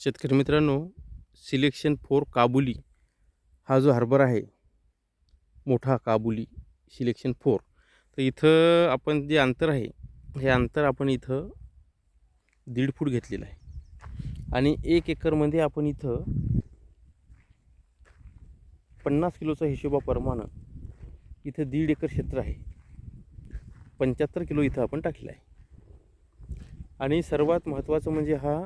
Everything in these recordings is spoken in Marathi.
शेतकरी मित्रांनो सिलेक्शन फोर काबुली हा जो हार्बर आहे मोठा काबुली सिलेक्शन फोर. तर इथं आपण जे अंतर आहे हे अंतर आपण इथं दीड फूट घेतलेलं आहे. आणि एक एकरमध्ये आपण इथं पन्नास किलोचा हिशोबाप्रमाणे इथं दीड एकर क्षेत्र आहे. पंच्याहत्तर किलो इथं आपण टाकलेलं आहे. आणि सर्वात महत्त्वाचं म्हणजे हा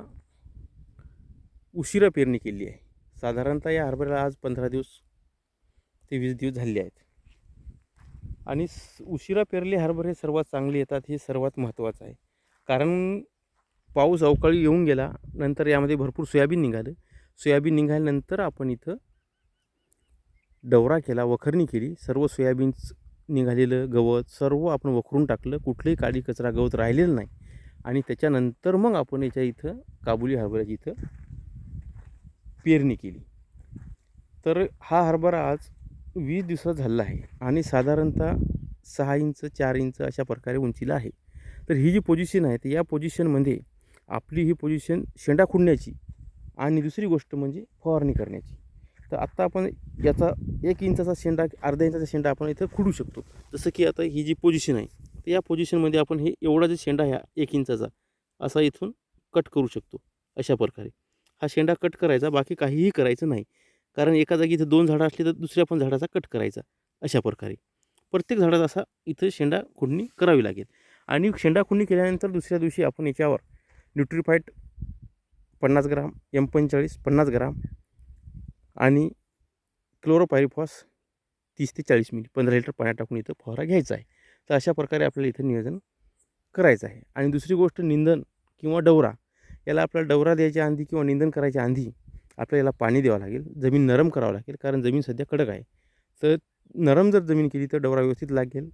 उशिरा पेरणी केली आहे. साधारणतः या हरभऱ्याला आज पंधरा दिवस ते वीस दिवस झाले आहेत. आणि स- उशिरा पेरले हरभरे सर्वात चांगले येतात हे सर्वात महत्त्वाचं आहे. कारण पाऊस अवकाळी येऊन गेला नंतर यामध्ये भरपूर सोयाबीन निघालं. सोयाबीन निघाल्यानंतर आपण इथं डवरा केला वखरणी केली. सर्व सोयाबीनच निघालेलं गवत सर्व आपण वखरून टाकलं. कुठलंही काळी कचरा गवत राहिलेलं नाही. आणि त्याच्यानंतर मग आपण याच्या इथं काबुली हरभऱ्याची इथं पेरणी केली. तर हा हरभरा आज वीस दिवसात झालेला आहे आणि साधारणतः सहा इंच चार इंच अशा प्रकारे उंचीला आहे. तर ही जी पोझिशन आहे तर या पोझिशनमध्ये आपली ही पोझिशन शेंडा खुडण्याची आणि दुसरी गोष्ट म्हणजे फवारणी करण्याची. तर आत्ता आपण याचा एक इंचाचा शेंडा अर्धा इंचाचा शेंडा आपण इथं खुडू शकतो. जसं की आता ही जी पोझिशन आहे तर या पोझिशनमध्ये आपण हे एवढा जे शेंडा ह्या एक इंचाचा असा इथून कट करू शकतो अशा प्रकारे. हा शेंडा कट करायचा बाकी काहीही करायचं नाही. कारण एका जागी इथं दोन झाडं असली तर दुसऱ्या पण झाडाचा कट करायचा अशा प्रकारे. प्रत्येक झाडाचा असा इथं शेंडा खुडणी करावी लागेल. आणि शेंडा खुडणी केल्यानंतर दुसऱ्या दिवशी आपण याच्यावर न्यूट्रिफाईट पन्नास ग्राम एम पंचेचाळीस पन्नास ग्राम आणि क्लोरोपायरिफॉस तीस ते चाळीस मिली पंधरा लिटर पाण्यात टाकून इथं फवारा घ्यायचा आहे. तर अशा प्रकारे आपल्याला इथं नियोजन करायचं आहे. आणि दुसरी गोष्ट निंदन किंवा डवरा याला आपल्याला डवरा द्यायच्या आधी किंवा निंदन करायच्या आधी आपल्याला याला पाणी द्यावं लागेल. जमीन नरम करावं लागेल कारण जमीन सध्या कडक आहे. तर नरम जर जमीन केली तर डवरा व्यवस्थित लागेल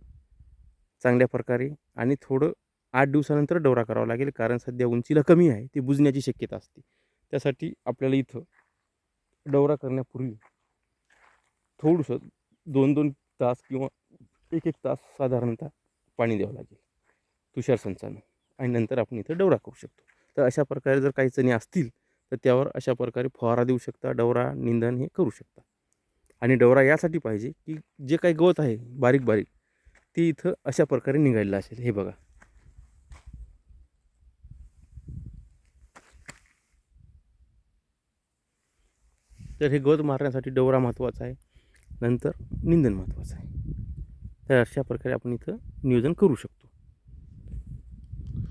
चांगल्या प्रकारे. आणि थोडं आठ दिवसानंतर डवरा करावा लागेल कारण सध्या उंचीला कमी आहे ती बुजण्याची शक्यता असते. त्यासाठी आपल्याला इथं डवरा करण्यापूर्वी थोडंसं दोन दोन तास किंवा एक एक तास साधारणतः पाणी द्यावं लागेल तुषार संचानं. आणि नंतर आपण इथं डवरा करू शकतो. तर अशा प्रकारे जर काही चणी असतील तर त्यावर अशा प्रकारे फवारा देऊ शकता डवरा निंदन हे करू शकता. आणि डवरा यासाठी पाहिजे की जे काही गवत आहे बारीक बारीक ते इथं अशा प्रकारे निघालेलं असेल. हे बघा. तर हे गवत मारण्यासाठी डवरा महत्त्वाचा आहे. नंतर निंदन महत्त्वाचं आहे. तर अशा प्रकारे आपण इथं नियोजन करू शकतो.